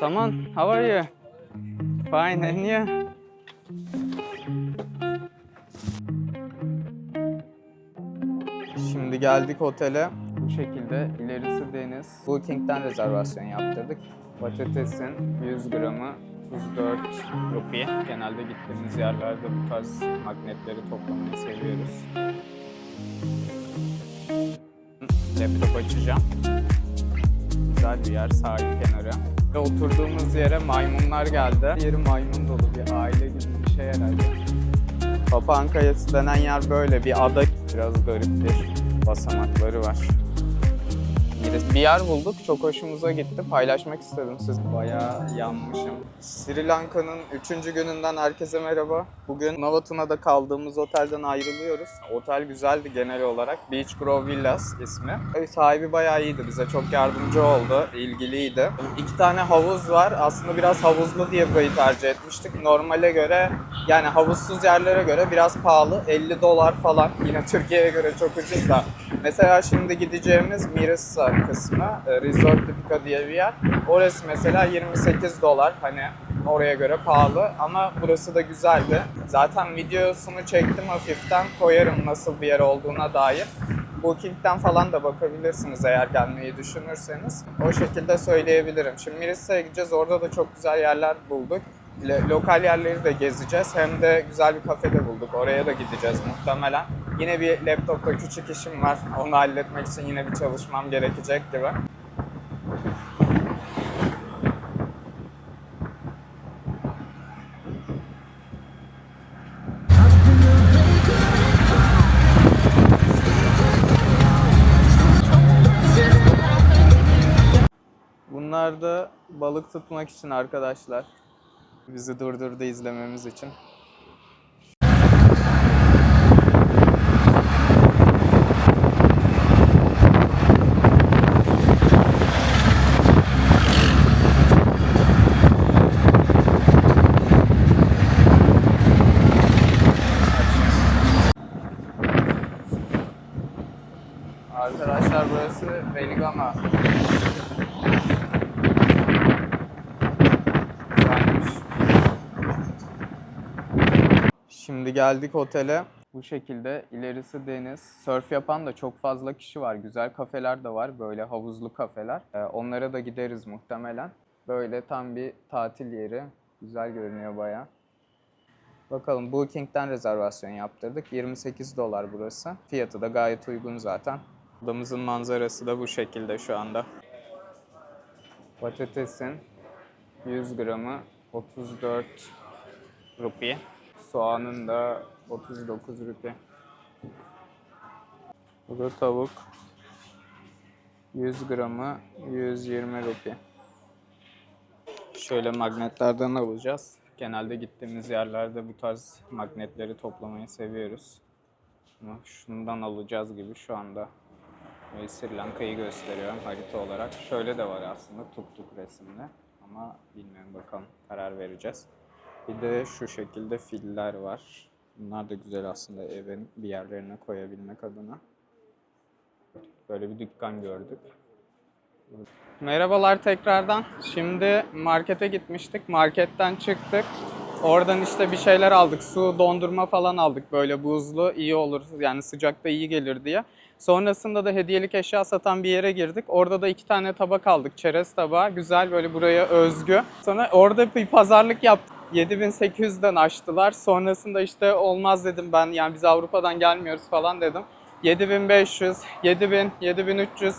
Saman, how are you? Fine, and you? Şimdi geldik otele. Bu şekilde ilerisi deniz. Booking'den rezervasyon yaptırdık. Patatesin 100 gramı 34 rupi. Genelde gittiğimiz yerlerde bu tarz magnetleri toplamayı seviyoruz. Laptop açacağım. Güzel bir yer, sahil kenarı. Ve oturduğumuz yere maymunlar geldi. Yeri maymun dolu bir aile gibi bir şey herhalde. Papağan Kayası denen yer böyle bir ada. Biraz gariptir. Basamakları var. Bir yer bulduk. Çok hoşumuza gitti. Paylaşmak istedim siz. Bayağı yanmışım. Sri Lanka'nın 3. gününden herkese merhaba. Bugün Navatuna'da kaldığımız otelden ayrılıyoruz. Otel güzeldi genel olarak. Beach Grove Villas ismi. Sahibi bayağı iyiydi. Bize çok yardımcı oldu. ilgiliydi. İki tane havuz var. Aslında biraz havuzlu diye burayı tercih etmiştik. Normale göre yani havuzsuz yerlere göre biraz pahalı. 50 dolar falan. Yine Türkiye'ye göre çok ucuz da. Mesela şimdi gideceğimiz Mirissa kısmı, e, Resort Tipica diye bir yer. Orası mesela 28 dolar. Hani oraya göre pahalı ama burası da güzeldi. Zaten videosunu çektim hafiften koyarım nasıl bir yer olduğuna dair. Booking'den falan da bakabilirsiniz eğer gelmeyi düşünürseniz. O şekilde söyleyebilirim. Şimdi Mirissa'ya gideceğiz. Orada da çok güzel yerler bulduk. Lokal yerleri de gezeceğiz. Hem de güzel bir kafede bulduk. Oraya da gideceğiz muhtemelen. Yine bir laptopta küçük işim var. Onu halletmek için yine bir çalışmam gerekecek gibi. Bunlar da balık tutmak için arkadaşlar. Bizi durdurdu izlememiz için. Arkadaşlar burası Veligama. Güzelmiş. Şimdi geldik otele. Bu şekilde ilerisi deniz. Sörf yapan da çok fazla kişi var. Güzel kafeler de var. Böyle havuzlu kafeler. Ee, onlara da gideriz muhtemelen. Böyle tam bir tatil yeri. Güzel görünüyor baya. Bakalım Booking'den rezervasyon yaptırdık. 28 dolar burası. Fiyatı da gayet uygun zaten. Adamızın manzarası da bu şekilde şu anda. Patatesin 100 gramı 34 rupi. Soğanın da 39 rupi. Bu da tavuk. 100 gramı 120 rupi. Şöyle magnetlerden alacağız. Genelde gittiğimiz yerlerde bu tarz magnetleri toplamayı seviyoruz. Ama şundan alacağız gibi şu anda. Böyle Sri Lanka'yı gösteriyorum harita olarak. Şöyle de var aslında tuk tuk resimde. Ama bilmiyorum bakalım karar vereceğiz. Bir de şu şekilde filler var. Bunlar da güzel aslında evin bir yerlerine koyabilmek adına. Böyle bir dükkan gördük. Merhabalar tekrardan. Şimdi markete gitmiştik. Marketten çıktık. Oradan işte bir şeyler aldık. Su, dondurma falan aldık. Böyle buzlu iyi olur. Yani sıcakta iyi gelir diye. Sonrasında da hediyelik eşya satan bir yere girdik. Orada da iki tane tabak aldık. Çerez tabağı. Güzel böyle buraya özgü. Sonra orada bir pazarlık yaptık. 7800'den açtılar. Sonrasında işte olmaz dedim ben. Yani biz Avrupa'dan gelmiyoruz falan dedim. 7500, 7000, 7300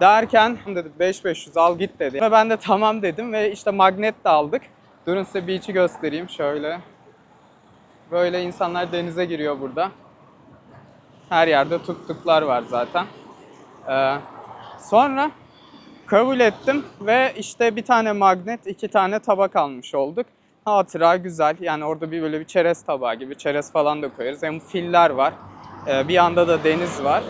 derken dedi 5500 al git dedi. Ve ben de tamam dedim ve işte magnet de aldık. Durun size beach'i göstereyim şöyle. Böyle insanlar denize giriyor burada. Her yerde tuttuklar var zaten. Ee, sonra kabul ettim ve işte bir tane magnet, iki tane tabak almış olduk. Hatıra güzel. Yani orada bir böyle bir çerez tabağı gibi çerez falan da koyarız. Hem filler var. Ee, bir yanda da deniz var.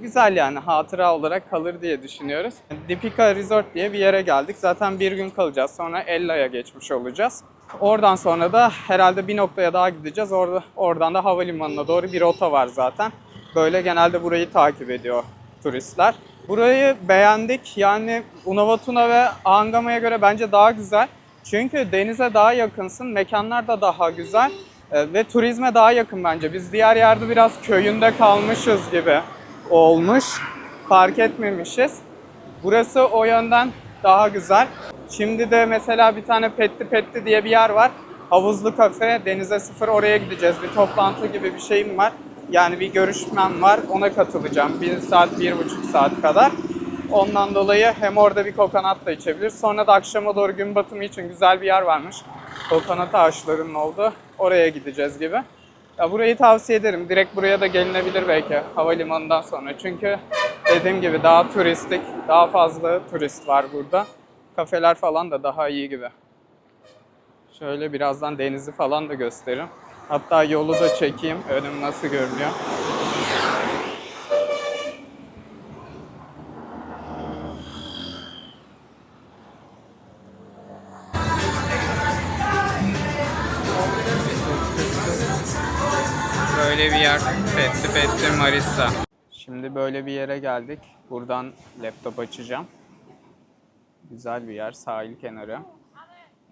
Güzel yani hatıra olarak kalır diye düşünüyoruz. Dipika Resort diye bir yere geldik. Zaten bir gün kalacağız. Sonra Ella'ya geçmiş olacağız. Oradan sonra da herhalde bir noktaya daha gideceğiz. Orada oradan da havalimanına doğru bir rota var zaten. Böyle genelde burayı takip ediyor turistler. Burayı beğendik. Yani Unavatuna ve Angama'ya göre bence daha güzel. Çünkü denize daha yakınsın, mekanlar da daha güzel e, ve turizme daha yakın bence. Biz diğer yerde biraz köyünde kalmışız gibi olmuş. Fark etmemişiz. Burası o yönden daha güzel. Şimdi de mesela bir tane Petli Petli diye bir yer var. Havuzlu kafe, denize sıfır oraya gideceğiz. Bir toplantı gibi bir şeyim var. Yani bir görüşmem var. Ona katılacağım. Bir saat, bir buçuk saat kadar. Ondan dolayı hem orada bir kokonat da içebilir. Sonra da akşama doğru gün batımı için güzel bir yer varmış. Kokonat ağaçlarının olduğu. Oraya gideceğiz gibi. Ya burayı tavsiye ederim. Direkt buraya da gelinebilir belki havalimanından sonra. Çünkü dediğim gibi daha turistik, daha fazla turist var burada. Kafeler falan da daha iyi gibi. Şöyle birazdan denizi falan da gösteririm. Hatta yolu da çekeyim. Önüm nasıl görünüyor. Böyle bir yer. Petli Petli Marisa. Şimdi böyle bir yere geldik. Buradan laptop açacağım. Güzel bir yer. Sahil kenarı.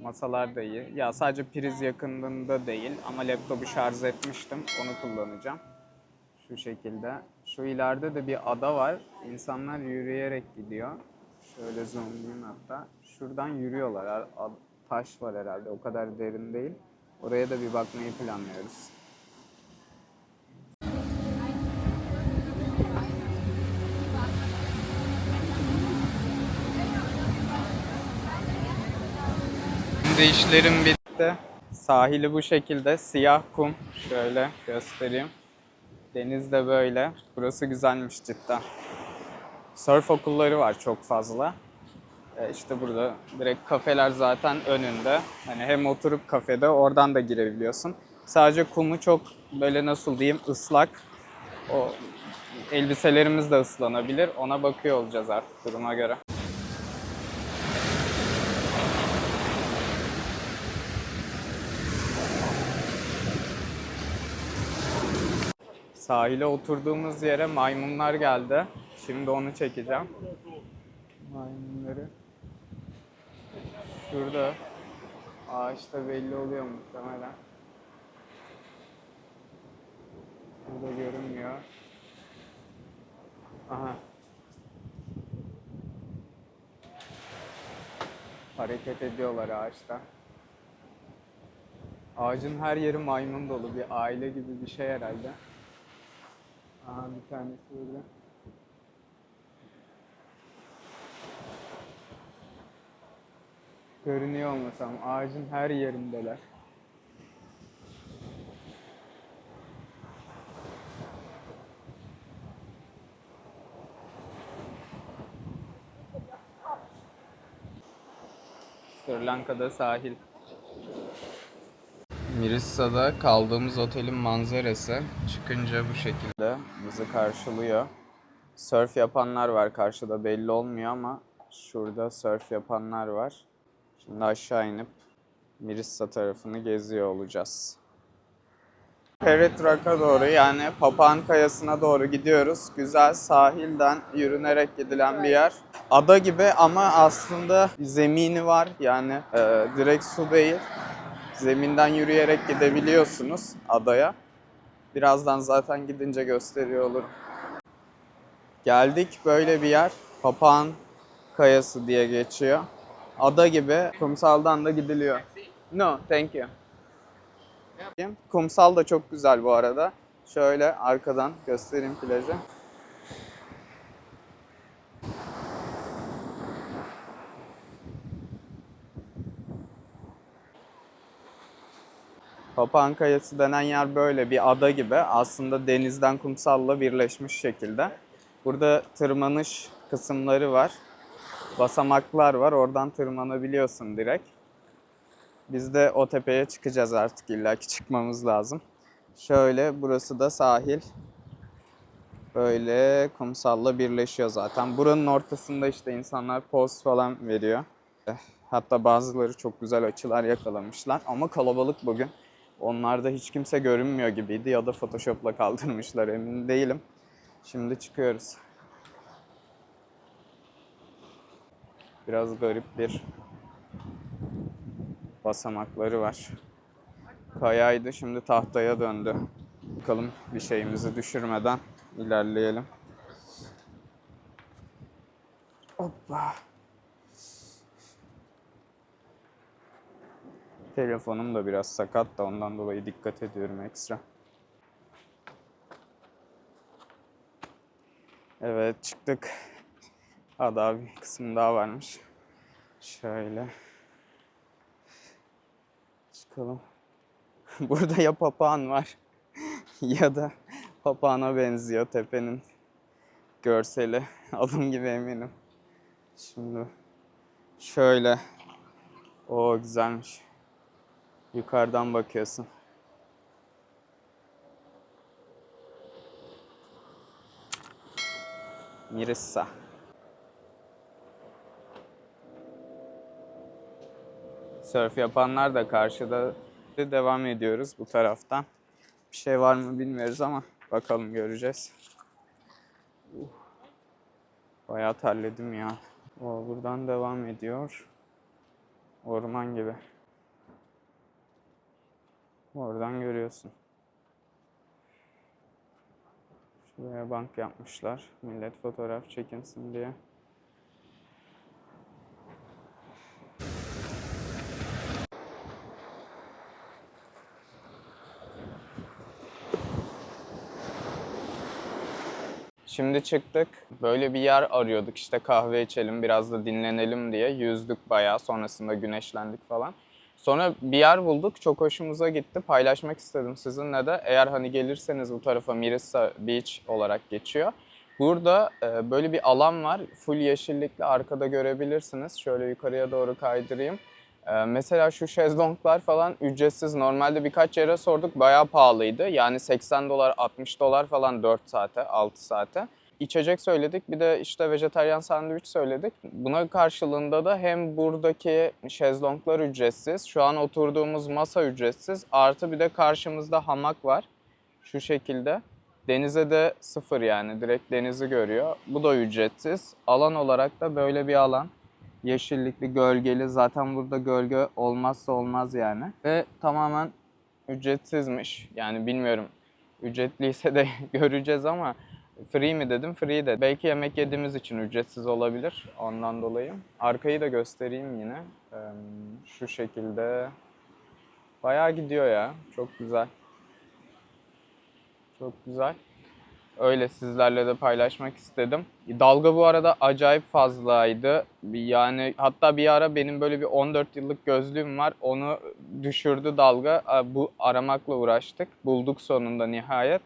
Masalar da iyi. Ya sadece priz yakınlığında değil ama laptopu şarj etmiştim. Onu kullanacağım. Şu şekilde. Şu ileride de bir ada var. İnsanlar yürüyerek gidiyor. Şöyle zoomlayayım hatta. Şuradan yürüyorlar. Taş var herhalde. O kadar derin değil. Oraya da bir bakmayı planlıyoruz. Şimdi işlerim bitti. Sahili bu şekilde. Siyah kum. Şöyle göstereyim. Deniz de böyle. Burası güzelmiş cidden. Surf okulları var çok fazla. E işte burada direkt kafeler zaten önünde. Hani hem oturup kafede oradan da girebiliyorsun. Sadece kumu çok böyle nasıl diyeyim ıslak. O elbiselerimiz de ıslanabilir. Ona bakıyor olacağız artık duruma göre. Sahile oturduğumuz yere maymunlar geldi. Şimdi onu çekeceğim. Maymunları. Şurada. Ağaçta belli oluyor muhtemelen. Burada görünmüyor. Aha. Hareket ediyorlar ağaçta. Ağacın her yeri maymun dolu. Bir aile gibi bir şey herhalde. Aha bir tanesi burada. Görünüyor olmasam ağacın her yerindeler. Sri Lanka'da sahil. Mirissa'da kaldığımız otelin manzarası çıkınca bu şekilde bizi karşılıyor. Surf yapanlar var karşıda belli olmuyor ama şurada surf yapanlar var. Şimdi aşağı inip Mirissa tarafını geziyor olacağız. Perit doğru yani Papağan Kayası'na doğru gidiyoruz. Güzel sahilden yürünerek gidilen bir yer. Ada gibi ama aslında zemini var yani e, direkt su değil. Zeminden yürüyerek gidebiliyorsunuz adaya. Birazdan zaten gidince gösteriyor olurum. Geldik böyle bir yer. Papağan Kayası diye geçiyor. Ada gibi kumsaldan da gidiliyor. No, thank you. Kumsal da çok güzel bu arada. Şöyle arkadan göstereyim plajı. Papağan Kayası denen yer böyle bir ada gibi. Aslında denizden kumsalla birleşmiş şekilde. Burada tırmanış kısımları var. Basamaklar var. Oradan tırmanabiliyorsun direkt. Biz de o tepeye çıkacağız artık illaki çıkmamız lazım. Şöyle burası da sahil. Böyle kumsalla birleşiyor zaten. Buranın ortasında işte insanlar poz falan veriyor. Hatta bazıları çok güzel açılar yakalamışlar ama kalabalık bugün. Onlarda hiç kimse görünmüyor gibiydi ya da Photoshop'la kaldırmışlar emin değilim. Şimdi çıkıyoruz. Biraz garip bir basamakları var. Kayaydı şimdi tahtaya döndü. Bakalım bir şeyimizi düşürmeden ilerleyelim. Hoppa. Telefonum da biraz sakat da ondan dolayı dikkat ediyorum ekstra. Evet çıktık. Ha daha bir kısım daha varmış. Şöyle. Çıkalım. Burada ya papağan var ya da papağana benziyor tepenin görseli. Adım gibi eminim. Şimdi şöyle. O güzelmiş. Yukarıdan bakıyorsun. Mirissa. Surf yapanlar da karşıda. Devam ediyoruz bu taraftan. Bir şey var mı bilmiyoruz ama bakalım göreceğiz. Uh. Bayağı terledim ya. O buradan devam ediyor. Orman gibi. Oradan görüyorsun. Şuraya bank yapmışlar. Millet fotoğraf çekinsin diye. Şimdi çıktık. Böyle bir yer arıyorduk işte kahve içelim biraz da dinlenelim diye. Yüzdük bayağı sonrasında güneşlendik falan. Sonra bir yer bulduk çok hoşumuza gitti. Paylaşmak istedim sizinle de. Eğer hani gelirseniz bu tarafa Mirissa Beach olarak geçiyor. Burada e, böyle bir alan var. Full yeşillikli arkada görebilirsiniz. Şöyle yukarıya doğru kaydırayım. E, mesela şu şezlonglar falan ücretsiz. Normalde birkaç yere sorduk bayağı pahalıydı. Yani 80 dolar 60 dolar falan 4 saate 6 saate. İçecek söyledik bir de işte vejetaryen sandviç söyledik. Buna karşılığında da hem buradaki şezlonglar ücretsiz, şu an oturduğumuz masa ücretsiz artı bir de karşımızda hamak var. Şu şekilde. Denize de sıfır yani direkt denizi görüyor. Bu da ücretsiz. Alan olarak da böyle bir alan. Yeşillikli, gölgeli. Zaten burada gölge olmazsa olmaz yani. Ve tamamen ücretsizmiş. Yani bilmiyorum ücretliyse de göreceğiz ama free mi dedim free de. Belki yemek yediğimiz için ücretsiz olabilir ondan dolayı. Arkayı da göstereyim yine. Şu şekilde. Bayağı gidiyor ya. Çok güzel. Çok güzel. Öyle sizlerle de paylaşmak istedim. Dalga bu arada acayip fazlaydı. Yani hatta bir ara benim böyle bir 14 yıllık gözlüğüm var. Onu düşürdü dalga. Bu aramakla uğraştık. Bulduk sonunda nihayet.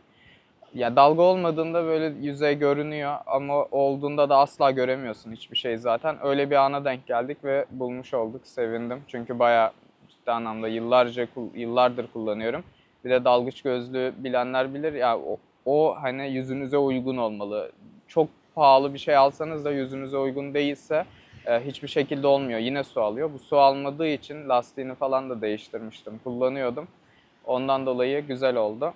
Ya dalga olmadığında böyle yüzey görünüyor ama olduğunda da asla göremiyorsun hiçbir şey zaten. Öyle bir ana denk geldik ve bulmuş olduk. Sevindim. Çünkü bayağı ciddi anlamda yıllarca yıllardır kullanıyorum. Bir de dalgıç gözlüğü bilenler bilir ya o, o hani yüzünüze uygun olmalı. Çok pahalı bir şey alsanız da yüzünüze uygun değilse e, hiçbir şekilde olmuyor. Yine su alıyor. Bu su almadığı için lastiğini falan da değiştirmiştim. Kullanıyordum. Ondan dolayı güzel oldu.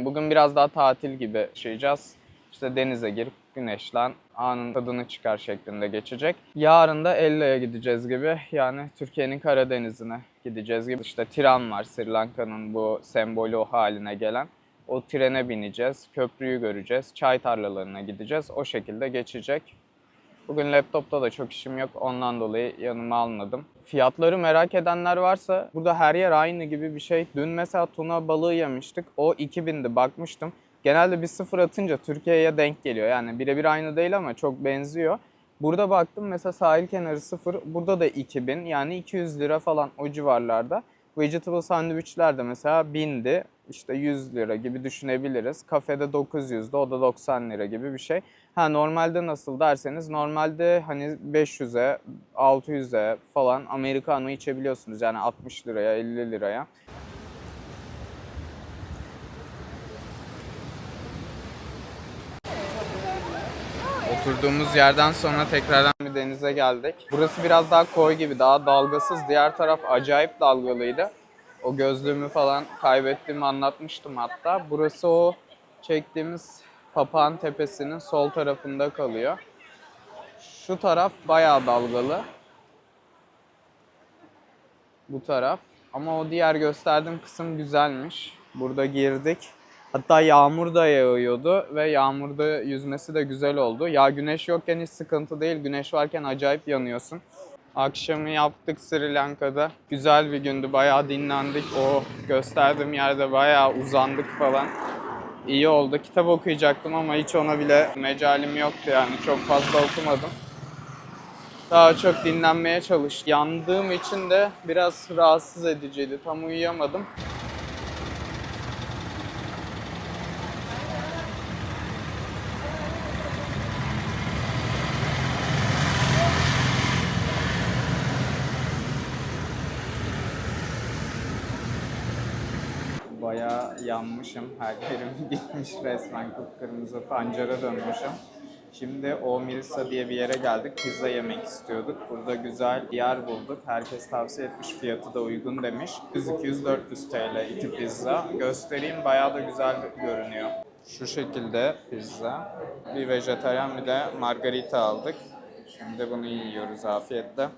Bugün biraz daha tatil gibi yaşayacağız. İşte denize girip güneşlen, anın tadını çıkar şeklinde geçecek. Yarın da Ella'ya gideceğiz gibi. Yani Türkiye'nin Karadeniz'ine gideceğiz gibi. İşte Tiran var Sri Lanka'nın bu sembolü o haline gelen. O trene bineceğiz, köprüyü göreceğiz, çay tarlalarına gideceğiz. O şekilde geçecek. Bugün laptopta da çok işim yok. Ondan dolayı yanıma almadım. Fiyatları merak edenler varsa burada her yer aynı gibi bir şey. Dün mesela tuna balığı yemiştik. O 2000'di bakmıştım. Genelde bir sıfır atınca Türkiye'ye denk geliyor. Yani birebir aynı değil ama çok benziyor. Burada baktım mesela sahil kenarı sıfır. Burada da 2000 yani 200 lira falan o civarlarda. Vegetable sandviçler de mesela 1000'di. İşte 100 lira gibi düşünebiliriz. Kafede 900'de o da 90 lira gibi bir şey. Ha normalde nasıl derseniz normalde hani 500'e 600'e falan americano içebiliyorsunuz. Yani 60 liraya 50 liraya. Oturduğumuz yerden sonra tekrardan bir denize geldik. Burası biraz daha koy gibi, daha dalgasız. Diğer taraf acayip dalgalıydı. O gözlüğümü falan kaybettiğimi anlatmıştım hatta. Burası o çektiğimiz papağan tepesinin sol tarafında kalıyor. Şu taraf bayağı dalgalı. Bu taraf. Ama o diğer gösterdiğim kısım güzelmiş. Burada girdik. Hatta yağmur da yağıyordu ve yağmurda yüzmesi de güzel oldu. Ya güneş yokken hiç sıkıntı değil. Güneş varken acayip yanıyorsun. Akşamı yaptık Sri Lanka'da. Güzel bir gündü. Bayağı dinlendik. O gösterdiğim yerde bayağı uzandık falan. İyi oldu. Kitap okuyacaktım ama hiç ona bile mecalim yoktu yani. Çok fazla okumadım. Daha çok dinlenmeye çalıştım. Yandığım için de biraz rahatsız ediciydi. Tam uyuyamadım. Bayağı yanmışım. Her yerim gitmiş resmen kıpkırmızı pancara dönmüşüm. Şimdi Omirisa diye bir yere geldik. Pizza yemek istiyorduk. Burada güzel bir yer bulduk. Herkes tavsiye etmiş. Fiyatı da uygun demiş. 100-200-400 TL iki pizza. Göstereyim. Bayağı da güzel görünüyor. Şu şekilde pizza. Bir vejetaryen bir de margarita aldık. Şimdi bunu yiyoruz afiyetle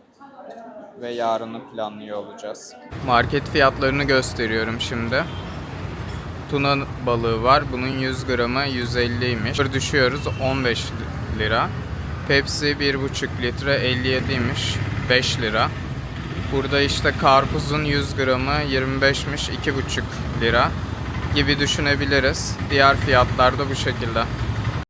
ve yarını planlıyor olacağız. Market fiyatlarını gösteriyorum şimdi. Tuna balığı var. Bunun 100 gramı 150'ymiş. Düşüyoruz 15 lira. Pepsi 1,5 litre 57'ymiş. 5 lira. Burada işte karpuzun 100 gramı 25'miş 2,5 lira gibi düşünebiliriz. Diğer fiyatlar da bu şekilde.